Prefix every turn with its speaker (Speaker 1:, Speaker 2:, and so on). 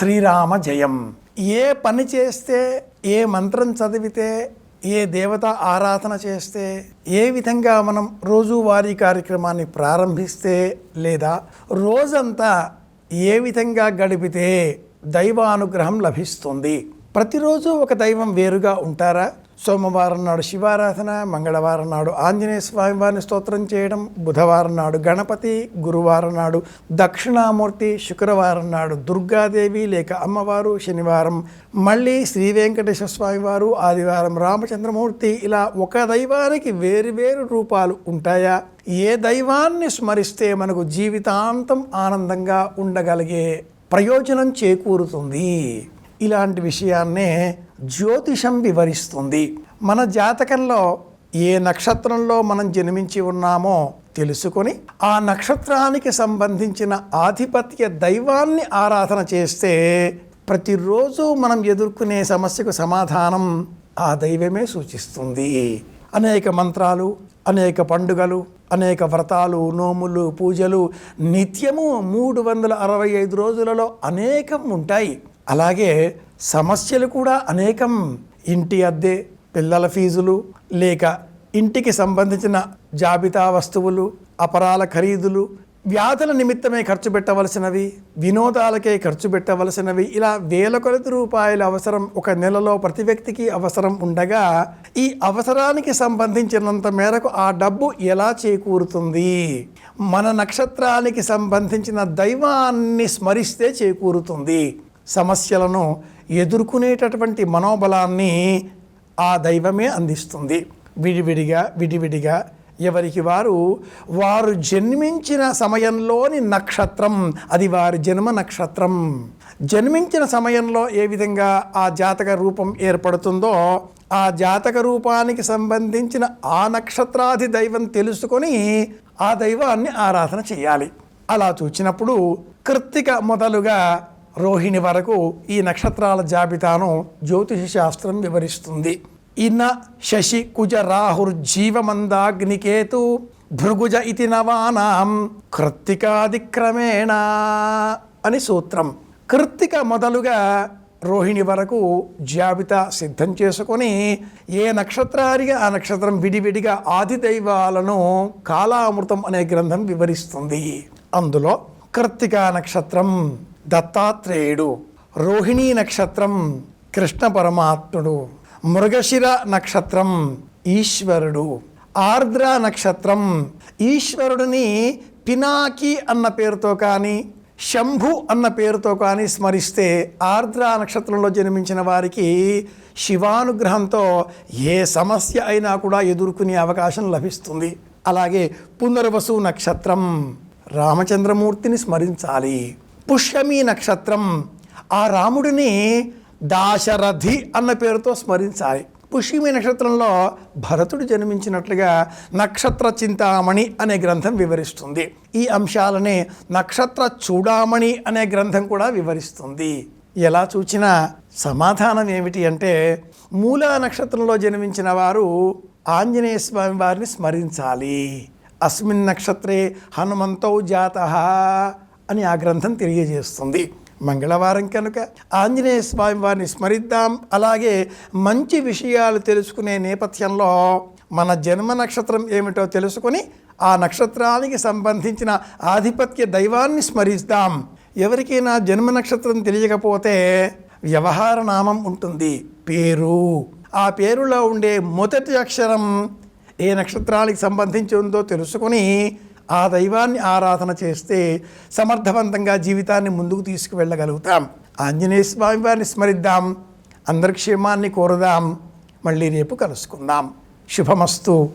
Speaker 1: శ్రీరామ జయం. ఏ పని చేస్తే ఏ మంత్రం చదివితే ఏ దేవత ఆరాధన చేస్తే ఏ విధంగా మనం రోజువారీ కార్యక్రమాన్ని ప్రారంభిస్తే లేదా రోజంతా ఏ విధంగా గడిపితే దైవానుగ్రహం లభిస్తుంది? ప్రతిరోజు ఒక దైవం వేరుగా ఉంటారా? సోమవారం నాడు శివారాధన మంగళవారం నాడు ఆంజనేయ స్వామివారిని స్తోత్రం చేయడం బుధవారం నాడు గణపతి గురువారం నాడు దక్షిణామూర్తి శుక్రవారం నాడు దుర్గాదేవి లేక అమ్మవారు శనివారం మళ్ళీ శ్రీ వెంకటేశ్వర స్వామివారు ఆదివారం రామచంద్రమూర్తి. ఇలా ఒక దైవానికి వేరు వేరు రూపాలు ఉంటాయా? ఏ దైవాన్ని స్మరిస్తే మనకు జీవితాంతం ఆనందంగా ఉండగలిగే ప్రయోజనం చేకూరుతుంది? ఇలాంటి విషయాన్నే జ్యోతిషం వివరిస్తుంది. మన జాతకంలో ఏ నక్షత్రంలో మనం జన్మించి ఉన్నామో తెలుసుకొని ఆ నక్షత్రానికి సంబంధించిన ఆధిపత్య దైవాన్ని ఆరాధన చేస్తే ప్రతిరోజు మనం ఎదుర్కొనే సమస్యకు సమాధానం ఆ దైవమే సూచిస్తుంది. అనేక మంత్రాలు అనేక పండుగలు అనేక వ్రతాలు నోములు పూజలు నిత్యము మూడు వందల అరవై ఐదు రోజులలో అనేకం ఉంటాయి. అలాగే సమస్యలు కూడా అనేకం. ఇంటి అద్దె పిల్లల ఫీజులు లేక ఇంటికి సంబంధించిన జాబితా వస్తువులు అపరాల ఖరీదులు వ్యాధుల నిమిత్తమే ఖర్చు పెట్టవలసినవి వినోదాలకే ఖర్చు పెట్టవలసినవి ఇలా వేల కొలది రూపాయల అవసరం ఒక నెలలో ప్రతి వ్యక్తికి అవసరం ఉండగా ఈ అవసరానికి సంబంధించినంత మేరకు ఆ డబ్బు ఎలా చేకూరుతుంది? మన నక్షత్రానికి సంబంధించిన దైవాన్ని స్మరిస్తే చేకూరుతుంది. సమస్యలను ఎదుర్కొనేటటువంటి మనోబలాన్ని ఆ దైవమే అందిస్తుంది. విడివిడిగా విడివిడిగా ఎవరికి వారు వారు జన్మించిన సమయంలోని నక్షత్రం అది వారి జన్మ నక్షత్రం. జన్మించిన సమయంలో ఏ విధంగా ఆ జాతక రూపం ఏర్పడుతుందో ఆ జాతక రూపానికి సంబంధించిన ఆ నక్షత్రాది దైవం తెలుసుకొని ఆ దైవాన్ని ఆరాధన చేయాలి. అలా చూచినప్పుడు కృత్తిక మొదలుగా రోహిణి వరకు ఈ నక్షత్రాల జాబితాను జ్యోతిష శాస్త్రం వివరిస్తుంది. ఇన శశి కుజ రాహుర్జీవమందాగ్నికేతు భృగుజ ఇతి నవానాం కృత్తికాదిక్రమేణ అని సూత్రం. కృత్తిక మొదలుగా రోహిణి వరకు జాబితా సిద్ధం చేసుకొని ఏ నక్షత్రానికి ఆ నక్షత్రం విడివిడిగా ఆదిదైవాలను కాలామృతం అనే గ్రంథం వివరిస్తుంది. అందులో కృత్తికా నక్షత్రం దత్తాత్రేయుడు రోహిణీ నక్షత్రం కృష్ణ పరమాత్ముడు మృగశిర నక్షత్రం ఈశ్వరుడు ఆర్ద్ర నక్షత్రం ఈశ్వరుడిని పినాకి అన్న పేరుతో కానీ శంభు అన్న పేరుతో కానీ స్మరిస్తే ఆర్ద్ర నక్షత్రంలో జన్మించిన వారికి శివానుగ్రహంతో ఏ సమస్య అయినా కూడా ఎదుర్కొనే అవకాశం లభిస్తుంది. అలాగే పునర్వసు నక్షత్రం రామచంద్రమూర్తిని స్మరించాలి. పుష్యమి నక్షత్రం. ఆ రాముడిని దాశరథి అన్న పేరుతో స్మరించాలి. పుష్యమి నక్షత్రంలో భరతుడు జన్మించినట్లుగా నక్షత్ర చింతామణి అనే గ్రంథం వివరిస్తుంది. ఈ అంశాలనే నక్షత్ర చూడామణి అనే గ్రంథం కూడా వివరిస్తుంది. ఎలా చూచినా సమాధానం ఏమిటి అంటే మూలా నక్షత్రంలో జన్మించిన వారు ఆంజనేయ స్వామి వారిని స్మరించాలి. అస్మిన్ నక్షత్రే హనుమంతో జాత. అని ఆ గ్రంథం తెలియజేస్తుంది. మంగళవారం కనుక ఆంజనేయ స్వామి వారిని స్మరిద్దాం. అలాగే మంచి విషయాలు తెలుసుకునే నేపథ్యంలో మన జన్మ నక్షత్రం ఏమిటో తెలుసుకొని ఆ నక్షత్రానికి సంబంధించిన ఆధిపత్య దైవాన్ని స్మరిస్తాం ఎవరికైనా జన్మ నక్షత్రం తెలియకపోతే వ్యవహార నామం ఉంటుంది. పేరు. ఆ పేరులో ఉండే మొదటి అక్షరం ఏ నక్షత్రానికి సంబంధించి ఉందో తెలుసుకొని ఆ దైవాన్ని ఆరాధన చేస్తే సమర్థవంతంగా జీవితాన్ని ముందుకు తీసుకువెళ్ళగలుగుతాం. ఆంజనేయ స్వామి వారిని స్మరిద్దాం. అందరి క్షేమాన్ని కోరుదాం. మళ్ళీ రేపు కలుసుకుందాం. శుభమస్తు.